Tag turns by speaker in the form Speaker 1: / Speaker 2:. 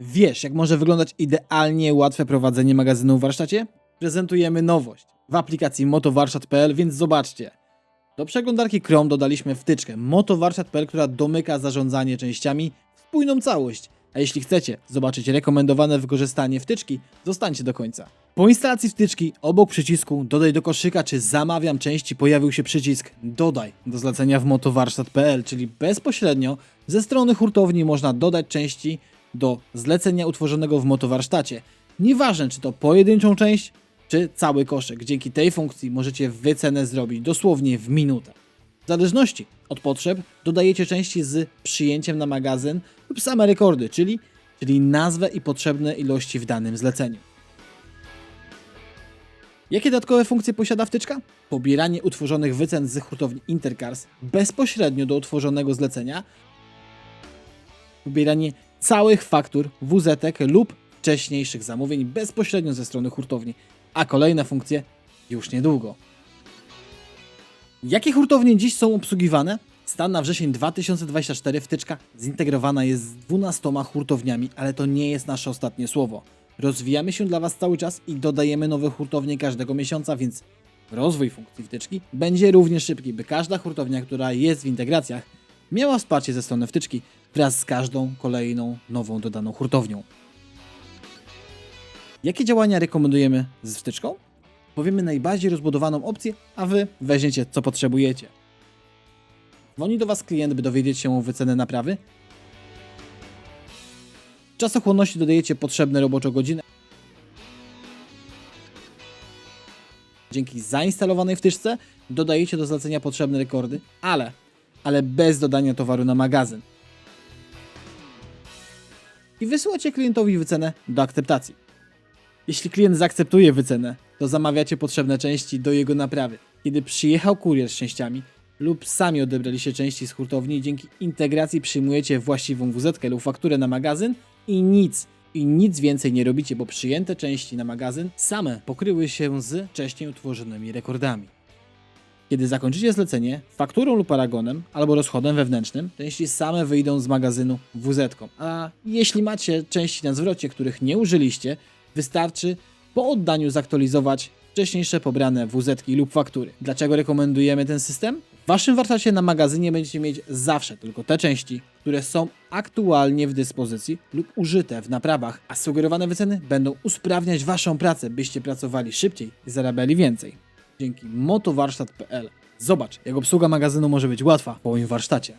Speaker 1: Wiesz, jak może wyglądać idealnie łatwe prowadzenie magazynu w warsztacie? Prezentujemy nowość w aplikacji motowarsztat.pl, więc zobaczcie. Do przeglądarki Chrome dodaliśmy wtyczkę motowarsztat.pl, która domyka zarządzanie częściami w spójną całość. A jeśli chcecie zobaczyć rekomendowane wykorzystanie wtyczki, zostańcie do końca. Po instalacji wtyczki obok przycisku dodaj do koszyka czy zamawiam części pojawił się przycisk dodaj do zlecenia w motowarsztat.pl, czyli bezpośrednio ze strony hurtowni można dodać części do zlecenia utworzonego w motowarsztacie. Nieważne czy to pojedynczą część, czy cały koszyk. Dzięki tej funkcji możecie wycenę zrobić dosłownie w minutę. W zależności od potrzeb dodajecie części z przyjęciem na magazyn lub same rekordy, czyli, czyli nazwę i potrzebne ilości w danym zleceniu. Jakie dodatkowe funkcje posiada wtyczka? Pobieranie utworzonych wycen z hurtowni Intercars bezpośrednio do utworzonego zlecenia, pobieranie całych faktur, WZ lub wcześniejszych zamówień bezpośrednio ze strony hurtowni, a kolejne funkcje już niedługo. Jakie hurtownie dziś są obsługiwane? Stan na wrzesień 2024 wtyczka zintegrowana jest z 12 hurtowniami, ale to nie jest nasze ostatnie słowo. Rozwijamy się dla Was cały czas i dodajemy nowe hurtownie każdego miesiąca, więc rozwój funkcji wtyczki będzie również szybki, by każda hurtownia, która jest w integracjach, miała wsparcie ze strony wtyczki wraz z każdą kolejną nową dodaną hurtownią. Jakie działania rekomendujemy z wtyczką? Powiemy najbardziej rozbudowaną opcję, a Wy weźmiecie co potrzebujecie. Dzwoni do Was klient, by dowiedzieć się o wycenę naprawy. Czasochłonności dodajecie potrzebne roboczo godziny. Dzięki zainstalowanej wtyczce dodajecie do zlecenia potrzebne rekordy, ale, ale bez dodania towaru na magazyn. I wysyłacie klientowi wycenę do akceptacji. Jeśli klient zaakceptuje wycenę, to zamawiacie potrzebne części do jego naprawy. Kiedy przyjechał kurier z częściami lub sami odebraliście części z hurtowni, dzięki integracji przyjmujecie właściwą WZ lub fakturę na magazyn i nic, i nic więcej nie robicie, bo przyjęte części na magazyn same pokryły się z wcześniej utworzonymi rekordami. Kiedy zakończycie zlecenie fakturą lub paragonem albo rozchodem wewnętrznym, części same wyjdą z magazynu WZ. A jeśli macie części na zwrocie, których nie użyliście, wystarczy po oddaniu zaktualizować wcześniejsze pobrane WZ lub faktury. Dlaczego rekomendujemy ten system? W waszym warsztacie na magazynie będziecie mieć zawsze tylko te części, które są aktualnie w dyspozycji lub użyte w naprawach, a sugerowane wyceny będą usprawniać waszą pracę, byście pracowali szybciej i zarabiali więcej. Dzięki motowarsztat.pl Zobacz, jak obsługa magazynu może być łatwa w moim warsztacie.